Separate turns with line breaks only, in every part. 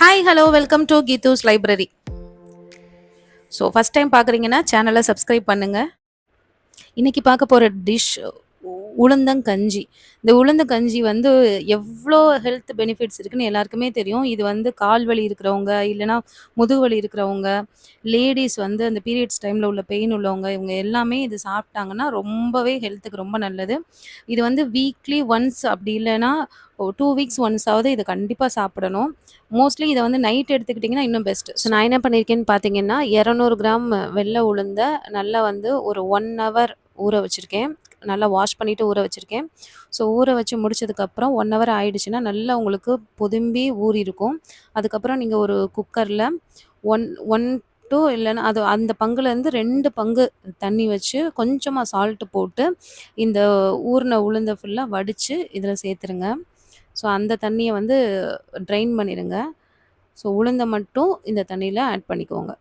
Hi hello welcome to Geethu's library so first time பார்க்குறீங்கன்னா சேனலை subscribe பண்ணுங்கள் இன்றைக்கி பார்க்க போகிற டிஷ் உளுந்தங்கஞ்சி இந்த உளுந்தங்கஞ்சி வந்து எவ்வளோ ஹெல்த் பெனிஃபிட்ஸ் இருக்குன்னு எல்லாருக்குமே தெரியும். இது வந்து கால் வலி இருக்கிறவங்க இல்லைன்னா முதுகு வலி இருக்கிறவங்க லேடிஸ் வந்து அந்த பீரியட்ஸ் டைமில் உள்ள பெயின் உள்ளவங்க இவங்க எல்லாமே இது சாப்பிட்டாங்கன்னா ரொம்பவே ஹெல்த்துக்கு ரொம்ப நல்லது. இது வந்து வீக்லி ஒன்ஸ் அப்படி இல்லைன்னா டூ வீக்ஸ் ஒன்ஸாவது இதை கண்டிப்பாக சாப்பிடணும். மோஸ்ட்லி இதை வந்து நைட் எடுத்துக்கிட்டிங்கன்னா இன்னும் பெஸ்ட் ஸோ நான் என்ன பண்ணியிருக்கேன்னு பார்த்தீங்கன்னா இரநூறு கிராம் வெள்ளை உளுந்த நல்லா வந்து ஒரு ஒன் ஹவர் ஊற வச்சுருக்கேன். நல்லா வாஷ் பண்ணிவிட்டு ஊற வச்சுருக்கேன். ஸோ ஊற வச்சு முடிச்சதுக்கப்புறம் ஒன் ஹவர் ஆயிடுச்சுன்னா நல்லா உங்களுக்கு பொதும்பி ஊறி இருக்கும் அதுக்கப்புறம் நீங்கள் ஒரு குக்கரில் ஒன் ஒன் டூ இல்லைன்னா அது அந்த பங்குலேருந்து ரெண்டு பங்கு தண்ணி வச்சு கொஞ்சமாக சால்ட்டு போட்டு இந்த ஊறின உளுந்தை ஃபுல்லாக வடித்து இதில் சேர்த்துருங்க. ஸோ அந்த தண்ணியை வந்து ட்ரைன் பண்ணிடுங்க. ஸோ உளுந்தை மட்டும் இந்த தண்ணியில் ஆட் பண்ணிக்கோங்க.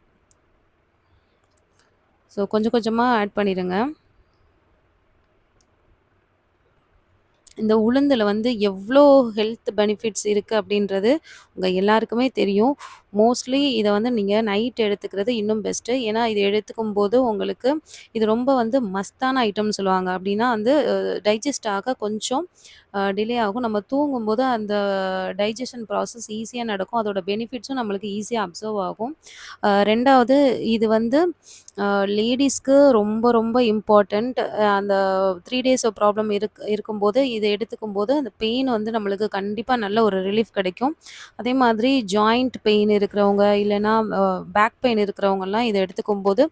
ஸோ கொஞ்சம் கொஞ்சமாக ஆட் பண்ணிடுங்க. இந்த உளுந்தில் வந்து எவ்வளோ ஹெல்த் பெனிஃபிட்ஸ் இருக்குது அப்படின்றது உங்கள் எல்லாருக்குமே தெரியும். மோஸ்ட்லி இதை வந்து நீங்கள் நைட் எடுத்துக்கிறது இன்னும் பெஸ்ட்டு ஏன்னா இது எடுத்துக்கும் போது உங்களுக்கு இது ரொம்ப வந்து மஸ்தான ஐட்டம்னு சொல்லுவாங்க. அப்படின்னா வந்து டைஜஸ்ட் ஆக கொஞ்சம் டிலே ஆகும். நம்ம தூங்கும்போது அந்த டைஜஷன் ப்ராசஸ் ஈஸியாக நடக்கும். அதோட பெனிஃபிட்ஸும் நம்மளுக்கு ஈஸியாக அப்சர்வ் ஆகும். ரெண்டாவது இது வந்து லேடிஸ்க்கு ரொம்ப ரொம்ப இம்பார்ட்டண்ட் அந்த த்ரீ டேஸ் ப்ராப்ளம் இருக் இருக்கும்போது இது எடுத்துக்கும் போது அந்த பெயின் வந்து நம்மளுக்கு கண்டிப்பாக நல்ல ஒரு ரிலீஃப் கிடைக்கும். அதே மாதிரி ஜாயிண்ட் பெயின் இருக்கிறவங்க இல்லைன்னா பேக் பெயின் இருக்கிறவங்கலாம் இதை எடுத்துக்கும் போது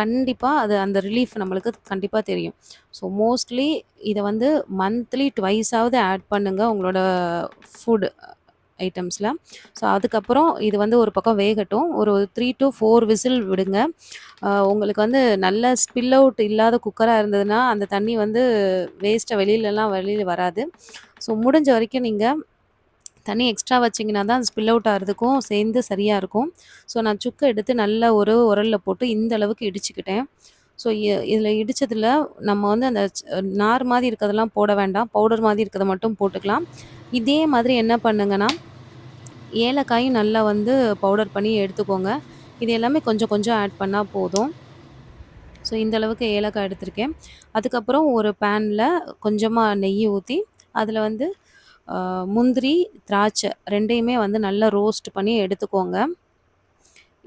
கண்டிப்பாக அது அந்த ரிலீஃப் நம்மளுக்கு கண்டிப்பாக தெரியும். ஸோ மோஸ்ட்லி இதை வந்து மந்த்லி ட்வைஸாவது ஆட் பண்ணுங்கள் உங்களோட ஃபுட் ஐட்டம்ஸில் ஸோ அதுக்கப்புறம் இது வந்து ஒரு பக்கம் வேகட்டும். ஒரு த்ரீ டு ஃபோர் விசில் விடுங்க. உங்களுக்கு வந்து நல்ல ஸ்பில் அவுட் இல்லாத குக்கராக இருந்ததுன்னா அந்த தண்ணி வந்து வேஸ்ட்டாக வெளியிலலாம் வெளியில் வராது. ஸோ முடிஞ்ச வரைக்கும் நீங்கள் தண்ணி எக்ஸ்ட்ரா வச்சிங்கன்னா தான் ஸ்பில் அவுட் ஆகிறதுக்கும் சேர்ந்து சரியாக இருக்கும். ஸோ நான் சுக்கை எடுத்து நல்ல ஒரு உரலில் போட்டு இந்த அளவுக்கு இடிச்சுக்கிட்டேன். ஸோ இதில் இடித்ததில் நம்ம வந்து அந்த நார் மாதிரி இருக்கிறதெல்லாம் போட வேண்டாம். பவுடர் மாதிரி இருக்கிறத மட்டும் போட்டுக்கலாம். இதே மாதிரி என்ன பண்ணுங்கன்னா ஏலக்காயும் நல்லா வந்து பவுடர் பண்ணி எடுத்துக்கோங்க. இது எல்லாமே கொஞ்சம் கொஞ்சம் ஆட் பண்ணால் போதும். ஸோ இந்த அளவுக்கு ஏலக்காய் எடுத்திருக்கேன். அதுக்கப்புறம் ஒரு பேனில் கொஞ்சமாக நெய் ஊற்றி அதில் வந்து முந்திரி திராட்சை ரெண்டையுமே வந்து நல்லா ரோஸ்ட் பண்ணி எடுத்துக்கோங்க.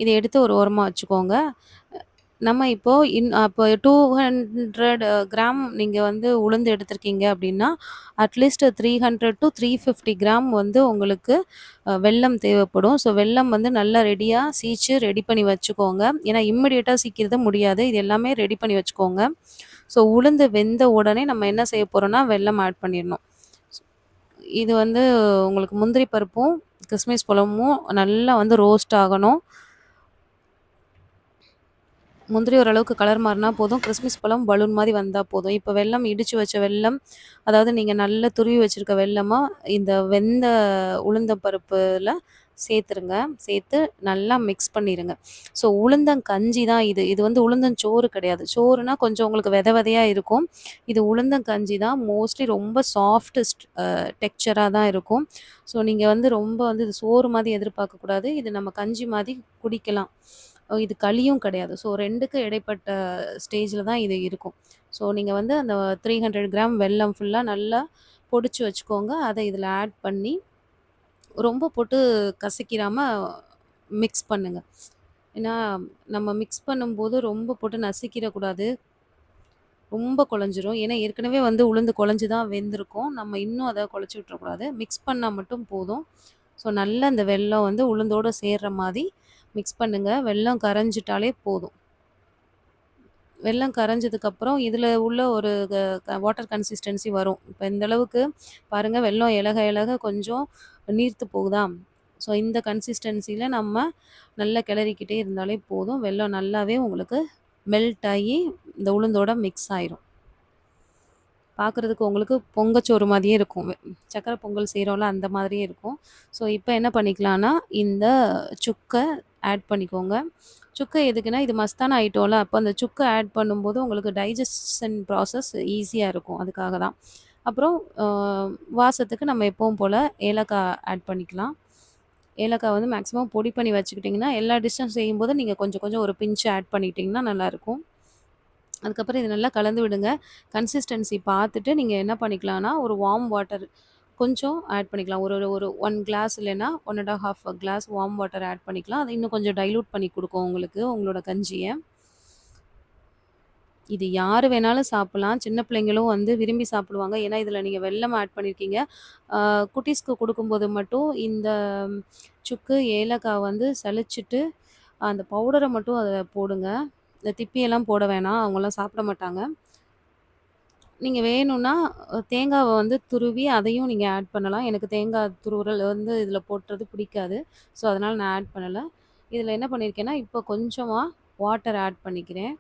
இதை எடுத்து ஒரு ஓரமாக வச்சுக்கோங்க. நம்ம இப்போது இன் அப்போ டூ ஹண்ட்ரட் கிராம் நீங்கள் வந்து உளுந்து எடுத்திருக்கீங்க அப்படின்னா at least three hundred to three fifty gram வந்து உங்களுக்கு அஹ், வெல்லம் தேவைப்படும். ஸோ வெல்லம் வந்து நல்லா ரெடியாக சீச்சு ரெடி பண்ணி வச்சுக்கோங்க. ஏன்னா இம்மிடியேட்டாக சீக்கிறது முடியாது. இது எல்லாமே ரெடி பண்ணி வச்சுக்கோங்க. ஸோ உளுந்து வெந்த உடனே நம்ம என்ன செய்ய போகிறோன்னா வெல்லம் ஆட் பண்ணிடணும். இது வந்து உங்களுக்கு முந்திரி பருப்பும் கிஸ்மிஸ் பழமும் நல்லா வந்து ரோஸ்ட் ஆகணும். முந்திரி ஓரளவுக்கு கலர் மாறினா போதும். கிறிஸ்மஸ் பழம் பலூன் மாதிரி வந்தால் போதும். இப்போ வெல்லம் இடித்து வச்ச வெல்லம் அதாவது நீங்கள் நல்லா துருவி வச்சுருக்க வெல்லமாக இந்த வெந்த உளுந்த பருப்பில் சேர்த்துருங்க. சேர்த்து நல்லா மிக்ஸ் பண்ணிடுங்க ஸோ உளுந்தங்கஞ்சி தான் இது. இது வந்து உளுந்தஞ்சோறு கிடையாது. சோறுனா கொஞ்சம் உங்களுக்கு வித விதையாக இருக்கும். இது உளுந்தங்கஞ்சி தான். மோஸ்ட்லி ரொம்ப சாஃப்டஸ்ட் டெக்ஸ்சராக தான் இருக்கும். ஸோ நீங்கள் வந்து ரொம்ப வந்து இது சோறு மாதிரி எதிர்பார்க்கக்கூடாது இது நம்ம கஞ்சி மாதிரி குடிக்கலாம். இது களியும் கிடையாது. ஸோ ரெண்டுக்கு இடைப்பட்ட ஸ்டேஜில் தான் இது இருக்கும். ஸோ நீங்கள் வந்து அந்த த்ரீ ஹண்ட்ரட் கிராம் வெல்லம் ஃபுல்லாக நல்லா பொடிச்சு வச்சுக்கோங்க. அதை இதில் ஆட் பண்ணி ரொம்ப போட்டு கசக்கிடாமல் மிக்ஸ் பண்ணுங்கள் ஏன்னா நம்ம மிக்ஸ் பண்ணும்போது ரொம்ப போட்டு நசுக்கிடக்கூடாது. ரொம்ப குழஞ்சிரும். ஏன்னா ஏற்கனவே வந்து உளுந்து குழஞ்சி தான் வெந்திருக்கும். நம்ம இன்னும் அதை குழச்சி விட்டுறக்கூடாது. மிக்ஸ் பண்ணால் மட்டும் போதும். ஸோ நல்லா அந்த வெல்லம் வந்து உளுந்தோடு சேர்கிற மாதிரி மிக்ஸ் பண்ணுங்கள் வெள்ளம் கரைஞ்சிட்டாலே போதும். வெள்ளம் கரைஞ்சதுக்கப்புறம் இதில் உள்ள ஒரு வாட்டர் கன்சிஸ்டன்சி வரும். இப்போ இந்த அளவுக்கு பாருங்கள் வெள்ளம் இலக இலக கொஞ்சம் நீர்த்து போகுதா? ஸோ இந்த கன்சிஸ்டன்சியில் நம்ம நல்லா கிளறிக்கிட்டே இருந்தாலே போதும். வெள்ளம் நல்லாவே உங்களுக்கு மெல்ட் ஆகி இந்த உளுந்தோட மிக்ஸ் ஆயிரும். பார்க்குறதுக்கு உங்களுக்கு பொங்கச்சோறு மாதிரியே இருக்கும். வெ- சக்கரை பொங்கல் செய்கிறோம்ல அந்த மாதிரியே இருக்கும். ஸோ இப்போ என்ன பண்ணிக்கலாம்னா இந்த சுக்கை ஆட் பண்ணிக்கோங்க சுக்கை எதுக்குன்னா இது மஸ்தான ஐட்டம்ல அப்போ அந்த சுக்கை ஆட் பண்ணும்போது உங்களுக்கு டைஜஷன் ப்ராசஸ் ஈஸியாக இருக்கும் அதுக்காக தான் அப்புறம் வாசத்துக்கு நம்ம எப்பவும் போல் ஏலக்காய் ஆட் பண்ணிக்கலாம் ஏலக்காய் வந்து மேக்ஸிமம் பொடி பண்ணி வச்சுக்கிட்டிங்கன்னா, எல்லா டிஷ்ஷும் செய்யும்போது நீங்கள் கொஞ்சம் கொஞ்சம் ஒரு பிஞ்சு ஆட் பண்ணிட்டீங்கன்னா நல்லாயிருக்கும். அதுக்கப்புறம் இது நல்லா கலந்து விடுங்க. கன்சிஸ்டன்சி பார்த்துட்டு நீங்கள் என்ன பண்ணிக்கலாம்னா, ஒரு வார்ம் வாட்டர் கொஞ்சம் ஆட் பண்ணிக்கலாம். ஒரு ஒரு ஒன் கிளாஸ் இல்லைன்னா 1 1/2 கிளாஸ் வார்ம் வாட்டர் ஆட் பண்ணிக்கலாம். அது இன்னும் கொஞ்சம் டைலூட் பண்ணி கொடுக்கும் உங்களுக்கு, உங்களோட கஞ்சியை இது யார் வேணாலும் சாப்பிட்லாம் சின்ன பிள்ளைங்களும் வந்து விரும்பி சாப்பிடுவாங்க. ஏன்னா, இதில் நீங்கள் வெள்ளம் ஆட் பண்ணியிருக்கீங்க. குட்டீஸ்க்கு கொடுக்கும்போது மட்டும் இந்த சுக்கு, ஏலக்காய் வந்து சளிச்சிட்டு அந்த பவுடரை மட்டும் அதை போடுங்க. இந்த திப்பியெல்லாம் போட வேணாம். அவங்களாம் சாப்பிட மாட்டாங்க. நீங்க வேணும்னா, தேங்காவ வந்து துருவி அதையும் நீங்க ஆட் பண்ணலாம். எனக்கு தேங்காய் துருவுறல் வந்து இதில போட்டுறது பிடிக்காது. ஸோ, அதனால நான் ஆட் பண்ணல. இதில என்ன பண்ணியிருக்கேன்னா, இப்போ கொஞ்சமா வாட்டர் ஆட் பண்ணிக்கிறேன்.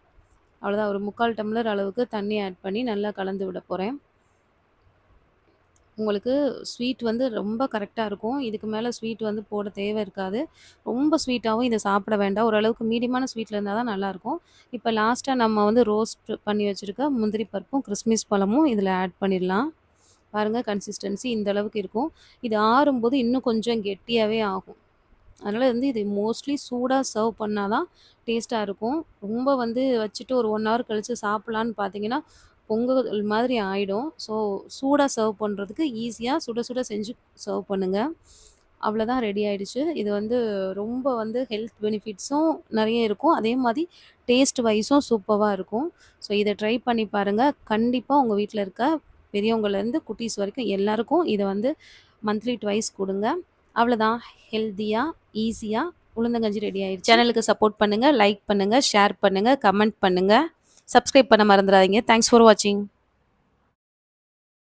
அவ்வளோதான் ஒரு 3/4 டம்ளர் அளவுக்கு தண்ணி ஆட் பண்ணி நல்லா கலந்து விட போறேன். உங்களுக்கு ஸ்வீட் வந்து ரொம்ப கரெக்டாக இருக்கும். இதுக்கு மேலே ஸ்வீட் வந்து போட தேவை இருக்காது. ரொம்ப ஸ்வீட்டாகவும் இதை சாப்பிட வேண்டாம். ஓரளவுக்கு மீடியமான ஸ்வீட்ல இருந்தால் தான் நல்லாயிருக்கும். இப்போ லாஸ்ட்டாக நம்ம வந்து ரோஸ்ட் பண்ணி வச்சிருக்க முந்திரி பருப்பும், கிறிஸ்மஸ் பழமும் இதில் ஆட் பண்ணிடலாம். பாருங்கள் கன்சிஸ்டன்சி இந்த அளவுக்கு இருக்கும். இது ஆறும்போது இன்னும் கொஞ்சம் கெட்டியாகவே ஆகும். அதனால் வந்து இது மோஸ்ட்லி சூடாக சர்வ் பண்ணால் தான் டேஸ்ட்டாக இருக்கும். ரொம்ப வந்து வச்சுட்டு ஒரு ஒன் ஹவர் கழித்து சாப்பிடலான்னு பார்த்தீங்கன்னா, பொங்கல் மாதிரி ஆயிடும். ஸோ, சூடாக சர்வ் பண்ணுறதுக்கு ஈஸியாக சுட சுட செஞ்சு சர்வ் பண்ணுங்க. அவ்வளோதான் ரெடி ஆயிடுச்சு. இது வந்து ரொம்ப வந்து ஹெல்த் பெனிஃபிட்ஸும் நிறைய இருக்கும். அதே மாதிரி டேஸ்ட் வைஸும் சூப்பராக இருக்கும். ஸோ, இதை ட்ரை பண்ணி பாருங்கள் கண்டிப்பாக உங்கள் வீட்டில் இருக்க பெரியவங்கலேருந்து குட்டீஸ் வரைக்கும் எல்லாருக்கும் இதை வந்து மந்த்லி ட்வைஸ் கொடுங்க அவ்வளோதான் ஹெல்த்தியாக ஈஸியாக உளுந்தங்கஞ்சி ரெடி ஆயிடுச்சு. சேனலுக்கு சப்போர்ட் பண்ணுங்கள் லைக் பண்ணுங்கள் ஷேர் பண்ணுங்கள் கமெண்ட் பண்ணுங்கள் சப்ஸ்கிரைப் பண்ண மறந்துடாதீங்க தேங்க்ஸ் ஃபார் வாட்சிங்.